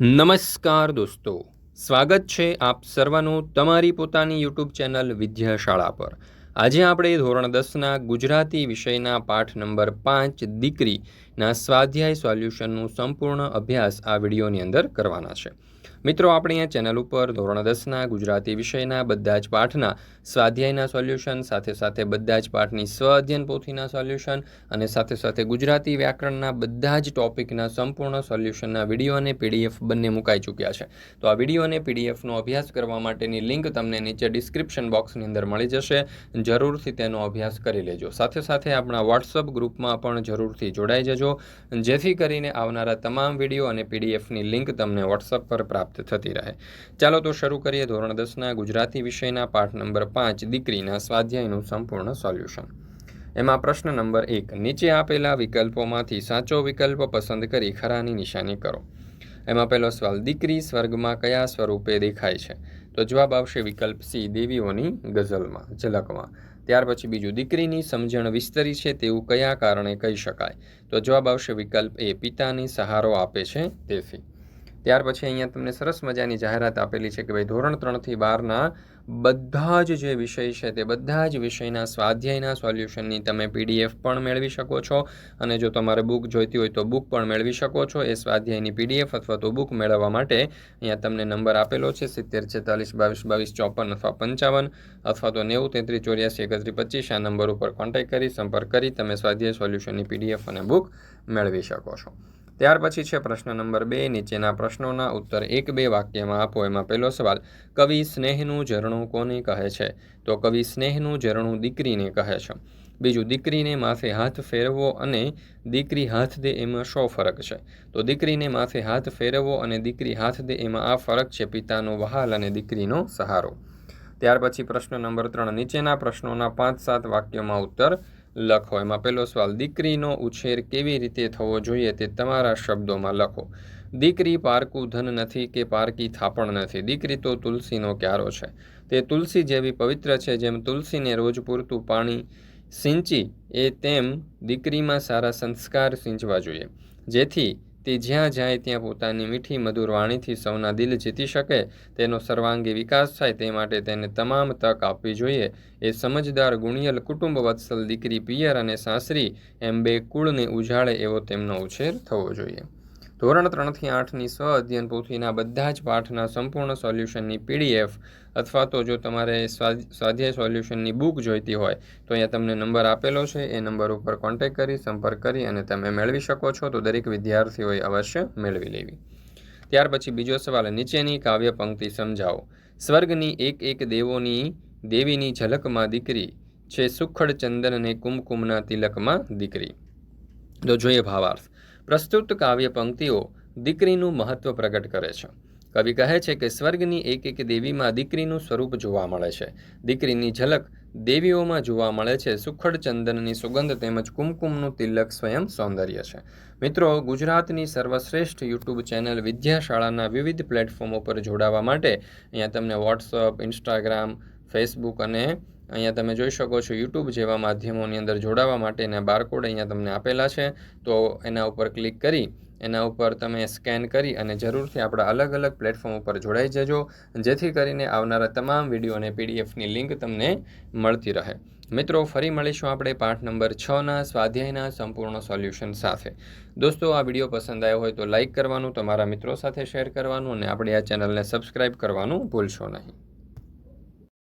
નમસ્કાર દોસ્તો. સ્વાગત છે આપ સર્વનું તમારી પોતાની યુટ્યુબ ચેનલ વિદ્યાશાળા પર. આજે આપણે ધોરણ દસના ગુજરાતી વિષયના પાઠ નંબર પાંચ, દીકરીના સ્વાધ્યાય સોલ્યુશનનું સંપૂર્ણ અભ્યાસ આ વિડીયોની અંદર કરવાના છે. મિત્રો, આપણે આ ચેનલ ઉપર ધોરણ દસના, ગુજરાતી વિષયના, બધા જ પાઠના, સ્વાધ્યાયના સોલ્યુશન, સાથે સાથે બધા જ પાઠની સ્વ અધ્યયન પોથીના સોલ્યુશન અને સાથે સાથે ગુજરાતી વ્યાકરણના બધા જ ટોપિકના સંપૂર્ણ સોલ્યુશનના વીડિયો અને પીડીએફ બંને મુકાઈ ચૂક્યા છે. તો આ વીડિયો અને પીડીએફનો અભ્યાસ કરવા માટેની લિંક તમને નીચે ડિસ્ક્રિપ્શન બોક્સની અંદર મળી જશે. જરૂરથી તેનો અભ્યાસ કરી લેજો. સાથે સાથે આપણા વોટ્સઅપ ગ્રુપમાં પણ જરૂરથી જોડાઈ જજો. જેથી કરીને આવનારા તમામ વીડિયો અને પીડીએફની લિંક તમને વોટ્સઅપ પર પ્રાપ્ત થતી રહે. ચાલો તો શરૂ કરીએ ધોરણ દસના ગુજરાતી વિષયના પાઠ નંબર પાંચ, દીકરીના સ્વાધ્યાયનું સંપૂર્ણ સોલ્યુશન. એમાં પ્રશ્ન નંબર એક, નીચે આપેલા વિકલ્પોમાંથી સાચો વિકલ્પ પસંદ કરી ખરાની નિશાની કરો. એમાં પહેલો સવાલ, દીકરી સ્વર્ગમાં કયા સ્વરૂપે દેખાય છે? તો જવાબ આવશે વિકલ્પ સી, દેવીઓની ગઝલમાં, ઝલકમાં. ત્યાર પછી બીજું, દીકરીની સમજણ વિસ્તરી છે તેવું કયા કારણે કહી શકાય? તો જવાબ આવશે વિકલ્પ એ, પિતાની સહારો આપે છે તેથી. ત્યાર પછી અહીંયા તમને સરસ મજાની જાહેરાત આપેલી છે કે ભાઈ ધોરણ ત્રણથી બારના બધા જ જે વિષય છે તે બધા જ વિષયના સ્વાધ્યાયના સોલ્યુશનની તમે પીડીએફ પણ મેળવી શકો છો. અને જો તમારે બુક જોઈતી હોય તો બુક પણ મેળવી શકો છો. એ સ્વાધ્યાયની પીડીએફ અથવા તો બુક મેળવવા માટે અહીંયા તમને નંબર આપેલો છે સિત્તેર, છેતાલીસ, બાવીસ બાવીસ, ચોપન અથવા પંચાવન અથવા તો નેવું, તેત્રીસ, ચોર્યાસી, એકત્રીસ, પચીસ આ નંબર ઉપર કોન્ટેક્ટ કરી સંપર્ક કરી તમે સ્વાધ્યાય સોલ્યુશનની પીડીએફ અને બુક મેળવી શકો છો. ત્યાર પછી છે પ્રશ્ન નંબર બે. નીચેના પ્રશ્નોના ઉત્તર એક બે વાક્યમાં આપો. એમાં પહેલો સવાલ, કવિ સ્નેહનું ઝરણું કોને કહે છે? તો કવિ સ્નેહનું ઝરણું દીકરીને કહે છે. બીજું, દીકરીને માથે હાથ ફેરવવો અને દીકરી હાથ દે એમાં શો ફરક છે? તો દીકરીને માથે હાથ ફેરવવો અને દીકરી હાથ દે એમાં આ ફરક છે પિતાનો વહાલ અને દીકરીનો સહારો. ત્યાર પછી પ્રશ્ન નંબર ત્રણ. નીચેના પ્રશ્નોના પાંચ સાત વાક્યોમાં ઉત્તર લખો. એમાં પહેલો સવાલ, દીકરીનો ઉછેર કેવી રીતે થવો જોઈએ તે તમારા શબ્દોમાં લખો. દીકરી પારકું ધન નથી કે પારકી થાપણ નથી. દીકરી તો તુલસીનો ક્યારો છે. તે તુલસી જેવી પવિત્ર છે જેમ તુલસીને રોજ પૂરતું પાણી સિંચી એ તેમ દીકરીમાં સારા સંસ્કાર સિંચવા જોઈએ. જેથી તે જ્યાં જાય ત્યાં પોતાની મીઠી, મધુર વાણીથી સૌના દિલ જીતી શકે, તેનો સર્વાંગી વિકાસ થાય તે માટે તેને તમામ તક આપવી જોઈએ. એ સમજદાર, ગુણિયલ કુટુંબ વત્સલ દીકરી પિયર અને સાસરી એમ બે કુળને ઉજાળે એવો તેમનો ઉછેર થવો જોઈએ. ધોરણ ત્રણથી આઠની સ્વ અધ્યયન પોથીના બધા જ પાઠના સંપૂર્ણ સોલ્યુશનની પીડીએફ અથવા તો જો તમારે સ્વાધ્યાય સોલ્યુશનની બુક જોઈતી હોય, તો અહીંયા તમને નંબર આપેલો છે. એ નંબર ઉપર કોન્ટેક કરી, સંપર્ક કરી અને તમે મેળવી શકો છો. તો દરેક વિદ્યાર્થીઓએ અવશ્ય મેળવી લેવી. ત્યાર પછી બીજો સવાલ, નીચેની કાવ્ય પંક્તિ સમજાવો. સ્વર્ગની એક એક દેવોની દેવીની ઝલકમાં દીકરી છે સુખડ ચંદન અને કુમકુમના તિલકમાં દીકરી. તો જોઈએ ભાવાર્થ. પ્રસ્તુત કાવ્ય પંક્તિઓ દીકરીનું મહત્વ પ્રગટ કરે છે. કવિ કહે છે કે સ્વર્ગની એક એક દેવીમાં દીકરીનું સ્વરૂપ જોવા મળે છે. દીકરીની ઝલક દેવીઓમાં જોવા મળે છે. સુખડ ચંદનની સુગંધ તેમજ કુમકુમનું તિલક સ્વયં સૌંદર્ય છે. મિત્રો, ગુજરાતની સર્વશ્રેષ્ઠ યુટ્યુબ ચેનલ વિદ્યાશાળાના વિવિધ પ્લેટફોર્મો પર જોડાવા માટે અહીંયા તમને વોટ્સઅપ ઇન્સ્ટાગ્રામ ફેસબુક અને અહીંયા તમે જોઈ શકો છો યુટ્યુબ જેવા માધ્યમોની અંદર જોડાવા માટેના બારકોડ અહીંયા તમને આપેલા છે. તો એના ઉપર ક્લિક કરી, એના ઉપર તમે સ્કેન કરી અને જરૂરથી આપણા અલગ અલગ પ્લેટફોર્મ ઉપર જોડાઈ જજો, જેથી કરીને આવનારા તમામ વીડિયો અને પીડીએફની લિંક તમને મળતી રહે. મિત્રો, ફરી મળીશું આપણે પાઠ નંબર છના સ્વાધ્યાયના સંપૂર્ણ સોલ્યુશન સાથે. દોસ્તો, આ વીડિયો પસંદ આવ્યો હોય તો લાઇક કરવાનું, તમારા મિત્રો સાથે શેર કરવાનું અને આપણી આ ચેનલને સબસ્ક્રાઈબ કરવાનું ભૂલશો નહીં.